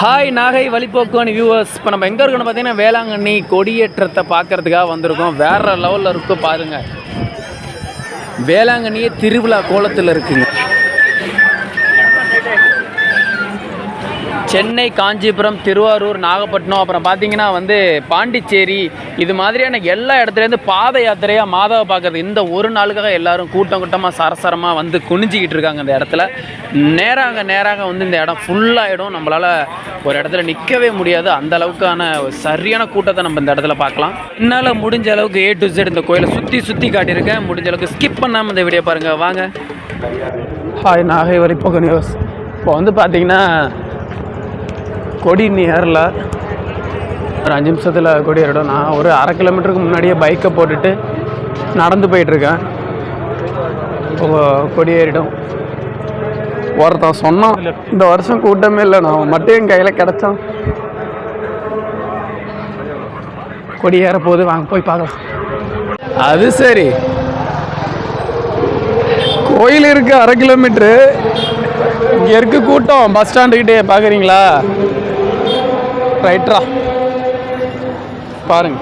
Hi Nagai வழிபோக்குவன் viewers இப்போ நம்ம எங்கே இருக்கோம்னு பார்த்தீங்கன்னா வேளாங்கண்ணி கொடியேற்றத்தை பார்க்கறதுக்காக வந்திருக்கோம். வேறு லெவலில் இருக்கும் பாருங்க. வேளாங்கண்ணியே திருவிழா கோலத்தில் இருக்குங்க. சென்னை காஞ்சிபுரம் திருவாரூர் நாகப்பட்டினம் அப்புறம் பார்த்தீங்கன்னா வந்து பாண்டிச்சேரி இது மாதிரியான எல்லா இடத்துலேருந்து பாத யாத்திரையாக மாதாவை பார்க்குறது. இந்த ஒரு நாளுக்காக எல்லாரும் கூட்டம் கூட்டமாக சரசரமாக வந்து குனிஞ்சிக்கிட்டு இருக்காங்க இந்த இடத்துல. நேராக நேராக வந்து இந்த இடம் ஃபுல்லாகிடும் நம்மளால் ஒரு இடத்துல நிற்கவே முடியாது. அந்த அளவுக்கான ஒரு சரியான கூட்டத்தை நம்ம இந்த இடத்துல பார்க்கலாம். என்னால் முடிஞ்ச அளவுக்கு ஏ டு ஜெட் இந்த கோயிலை சுற்றி சுற்றி காட்டியிருக்கேன். முடிஞ்ச அளவுக்கு ஸ்கிப் பண்ணாமல் இந்த வீடியோ பாருங்கள் வாங்க. ஹாய் நாகை வரைப்போக நியூஸ் இப்போ வந்து பார்த்தீங்கன்னா கொடி நேரில் ஒரு அஞ்சு நிமிஷத்தில் கொடி ஏறிடும் நான் ஒரு அரை கிலோமீட்டருக்கு முன்னாடியே பைக்கை போட்டுட்டு நடந்து போயிட்டுருக்கேன். கொடி ஏறிடும். ஒருத்தன் சொன்னான் இந்த வருஷம் கூட்டமே இல்லை நான் மட்டும் என் கையில் கிடச்சான். கொடி ஏற போகுது வாங்க போய் பார்க்கலாம். அது சரி. கோயில் இருக்கு அரை கிலோமீட்ரு இங்கே இருக்கு கூட்டம் பஸ் ஸ்டாண்டுக்கிட்டே பார்க்குறீங்களா ரைட்ரா பாருங்க.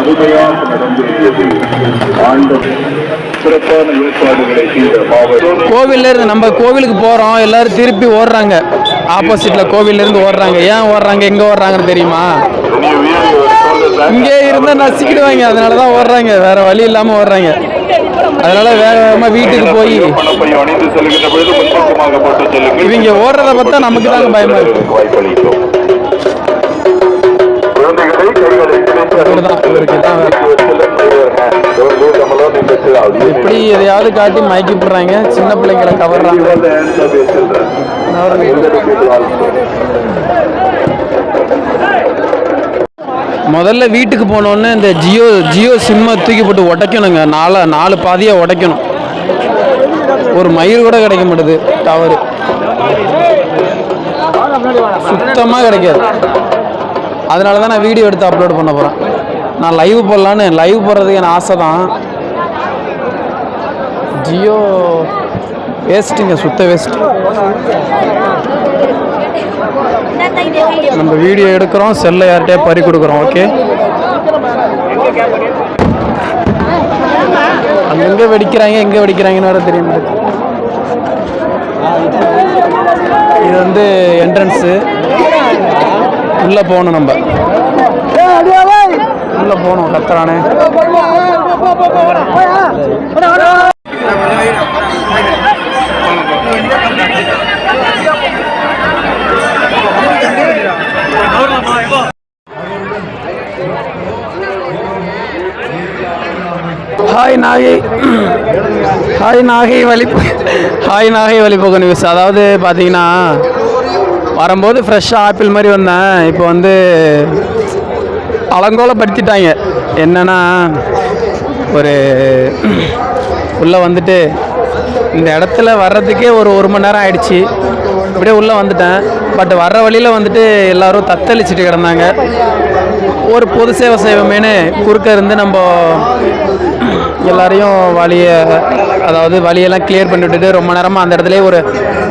அருமையாக நடந்திருக்கிறது ஆண்டவர் சிறப்பான ஏற்பாடுகளை செய்த மாவட்டம். கோவில்ல இருந்து நம்ம கோவிலுக்கு போகிறோம் எல்லாரும் திருப்பி ஓடுறாங்க. ஆப்போசிட்டில் கோவில்ல இருந்து ஓடுறாங்க. ஏன் ஓடுறாங்க? எங்கே ஓடுறாங்கன்னு தெரியுமா? இங்கே இருந்தால் நசிக்கிடுவாங்க. அதனால தான் ஓடுறாங்க. வேற வழி இல்லாமல் ஓடுறாங்க. அதனால வேக வேகமாக வீட்டுக்கு போய் இவங்க ஓடுறத பார்த்தா நமக்கு தாங்க பயமா இருக்கு. எதையாவது காட்டி மயக்கி போடுறாங்க சின்ன பிள்ளைங்களை கவர்றாங்க. முதல்ல வீட்டுக்கு போனோன்னு இந்த ஜியோ ஜியோ சிம்மை தூக்கி போட்டு உடைக்கணுங்க. நாலு நாலு பாதியாக உடைக்கணும். ஒரு மயில் கூட கிடைக்க மாட்டேது. டவரு. சுத்தமாக கிடைக்காது. அதனால தான் நான் வீடியோ எடுத்து அப்லோட் பண்ண போகிறேன் நான் லைவ் போடலான்னு லைவ் போடுறதுக்கு எனக்கு ஆசை தான் ஜியோ வேஸ்ட்டுங்க சுத்த வேஸ்ட் நம்ம வீடியோ எடுக்கிறோம் செல்லை யார்கிட்டயே பறி கொடுக்குறோம் ஓகே? எங்கே வெடிக்கிறாங்க எங்கே வெடிக்கிறாங்கன்னு வேறு தெரியும் இது வந்து என்ட்ரன்ஸு உள்ளே போகணும் நம்ம. உள்ளே போகணும் கத்துறானே. ஹாய் நாகை. ஹாய் நாகை வழி ஹாய் நாகை வழிபோக்கு நியூஸ். அதாவது பார்த்தீங்கன்னா வரும்போது ஃப்ரெஷ்ஷாக ஆப்பிள் மாதிரி வந்தேன். இப்போ வந்து அலங்கோலப்படுத்திட்டாங்க. என்னென்னா ஒரு உள்ளே வந்துட்டு இந்த இடத்துல வர்றதுக்கே ஒரு ஒரு மணி நேரம் ஆயிடுச்சு. அப்படியே உள்ளே வந்துட்டேன். பட் வர்ற வழியில் வந்துட்டு எல்லாரும் தத்தளிச்சுட்டு கிடந்தாங்க. ஒரு பொது சேவை செய்வோமேனு குறுக்க இருந்து நம்ம எல்லாரையும் வழியை அதாவது வழியெல்லாம் கிளியர் பண்ணி விட்டுட்டு ரொம்ப நேரமாக அந்த இடத்துல ஒரு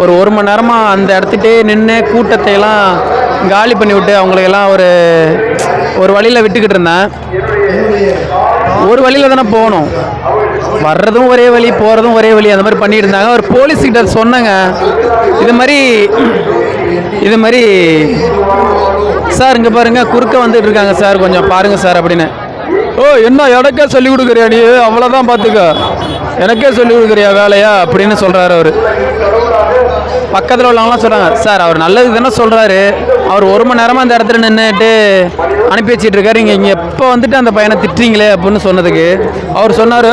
ஒரு ஒரு மணி நேரமாக அந்த இடத்துட்டே நின்று கூட்டத்தையெல்லாம் காலி பண்ணி விட்டு அவங்களுக்கெல்லாம் ஒரு ஒரு வழியில் விட்டுக்கிட்டு இருந்தேன். ஒரு வழியில் தானே போகணும். வர்றதும் ஒரே வழி போகிறதும் ஒரே வழி அந்த மாதிரி பண்ணிட்டு இருந்தாங்க ஒரு போலீஸ்கிட்ட சொன்னேங்க. இது மாதிரி இது மாதிரி சார் இங்கே பாருங்க குறுக்க வந்துட்டு இருக்காங்க சார் கொஞ்சம் பாருங்க சார் அப்படின்னு. ஓ என்ன எனக்கே சொல்லி கொடுக்குறியா நீ? அவ்வளோதான் பார்த்துக்க எனக்கே சொல்லி கொடுக்குறியா வேலையா? அப்படின்னு சொல்கிறாரு அவர். பக்கத்தில் உள்ளவங்களாம் சொல்கிறாங்க சார் அவர் நல்லது தானே சொல்கிறாரு அவர் ஒரு மணி நேரமாக அந்த இடத்துல நின்றுட்டு அனுப்பி வச்சிட்டு இருக்காரு. இங்கே இங்கே எப்போ வந்துட்டு அந்த பையனை திட்டுறீங்களே? அப்படின்னு சொன்னதுக்கு அவர் சொன்னார்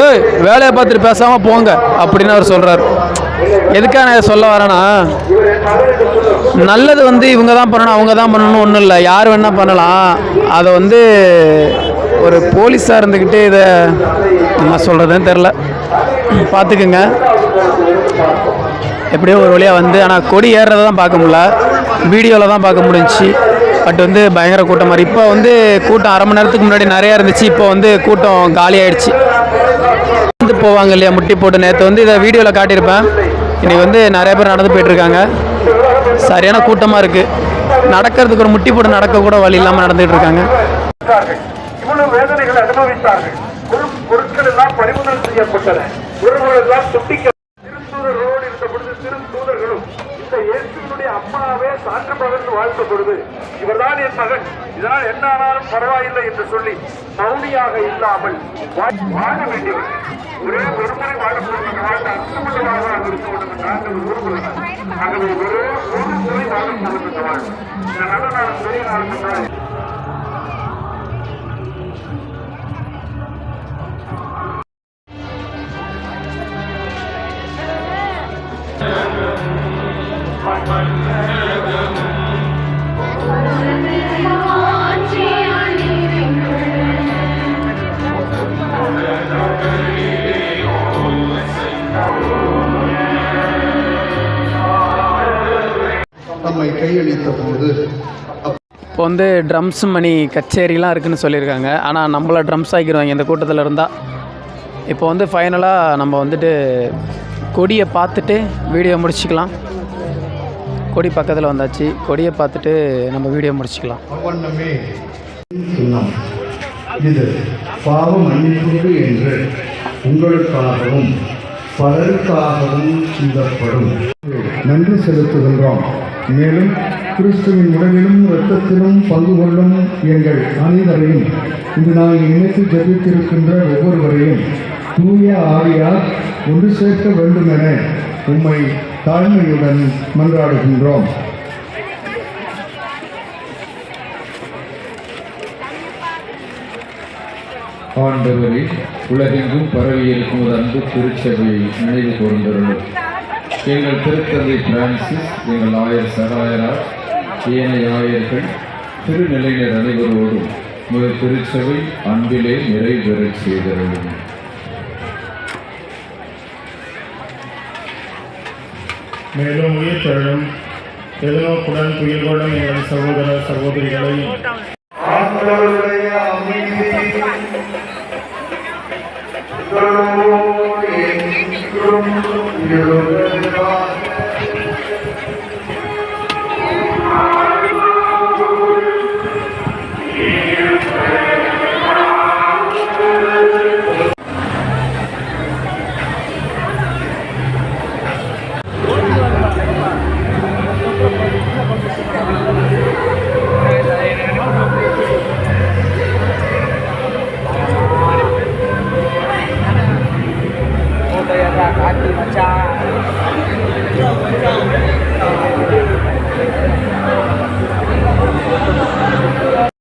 வேலையை பார்த்துட்டு பேசாமல் போங்க அப்படின்னு அவர் சொல்கிறார் எதுக்காக நான் சொல்ல வரேன்னா நல்லது வந்து இவங்க தான் பண்ணணும் அவங்க தான் பண்ணணும் ஒன்றும் இல்லை. யார் வேணால் பண்ணலாம். அதை வந்து ஒரு போலீஸாக இருந்துக்கிட்டு இதை என்ன சொல்கிறதுன்னு தெரில பார்த்துக்குங்க எப்படியோ ஒரு வழியாக வந்து ஆனால் கொடி ஏறுறதை தான் பார்க்க முடியல. வீடியோவில் தான் பார்க்க முடிஞ்சுச்சு. பட் வந்து பயங்கர கூட்டம் மாதிரி. இப்போ வந்து கூட்டம் அரை மணி நேரத்துக்கு முன்னாடி நிறையா இருந்துச்சு. இப்போ வந்து கூட்டம் காலி ஆயிடுச்சு. வந்து போவாங்க இல்லையா முட்டி போட்டு நேற்று வந்து இதை வீடியோவில் காட்டியிருப்பேன். இன்னைக்கு வந்து நிறைய பேர் நடந்து போயிட்டுருக்காங்க. சரியான கூட்டமாக இருக்குது நடக்கிறதுக்கு ஒரு முட்டி போட்டு நடக்க கூட வழி இல்லாமல் நடந்துகிட்டு இருக்காங்க. இவ்வளவு வேதனைகளை அனுபவித்தார்கள். பொருட்கள் எல்லாம் பறிமுதல் செய்யப்பட்டன. உறவுகள் எல்லாம் துண்டிக்க திருத்தூதர்களோடு இருந்த பொழுது திருத்தூதர்களும் இந்த அல்லாவே சான்று பகர்ந்து வாழ்த்த பொழுது இவர்தான் என் மகன். இதனால் என்ன ஆனாலும் பரவாயில்லை என்று சொல்லி மௌனியாக இல்லாமல் வாழ வேண்டியவர். ஒரே ஒருமுறை வாழக்கூடிய வாழ்ந்த அர்த்தமற்றவர்களாக இருக்க வேண்டும் நாங்கள் விரும்புகிறோம் ஆகவே ஒரே ஒரு முறை வாழக்கூடிய இந்த வாழ்வு இந்த நல்ல நாளும் பெரிய நாளும் முன்னாடி கையளித்த போது இப்போ வந்து ட்ரம்ஸ் மணி கச்சேரிலாம் இருக்குன்னு சொல்லியிருக்காங்க. ஆனால் நம்மளை ட்ரம்ஸ் ஆக்கிடுவாங்க இந்த கூட்டத்தில் இருந்தால் இப்போ வந்து ஃபைனலாக நம்ம வந்துட்டு கொடியை பார்த்துட்டு வீடியோ முடிச்சுக்கலாம். கொடி பக்கத்தில் வந்தாச்சு. கொடியை பார்த்துட்டு நம்ம வீடியோ முடிச்சுக்கலாம். இது பாவ மன்னிப்புக்கு என்று உங்களுக்காகவும் பலருக்காகவும் சிந்தப்படும். நன்றி செலுத்துகின்றோம். மேலும் கிறிஸ்துவின் உடலிலும் இரத்தத்திலும் பங்கு கொள்ளும் எங்கள் அனைவரையும் இன்று நாங்கள் இணைத்து ஜபித்திருக்கின்ற ஒவ்வொருவரையும் தூய ஆவியார் ஒன்று சேர்க்க வேண்டும் என உம்மை தாழ்மையுடன் மன்றாடுகின்றோம். ஆண்டவரே உலகெங்கும் பரவியிருக்கும் ஒரு அன்பு திருச்சபையை நினைவு கூர்ந்தருளும். எங்கள் திருத்தந்தை பிரான்சிஸ் எங்கள் ஆயர் சகாயரார் ஏனைய ஆயர்கள் திருநிலையினர் அனைவரோடும் முதல் திருச்சபை அன்பிலே நிறைவேறச் செய்தருளும். மேலும் உயிர் தழும் எதிர்நோக்குடன் துயில் கொள்ளும் எங்கள் சகோதர சகோதரிகளை. அமைதி.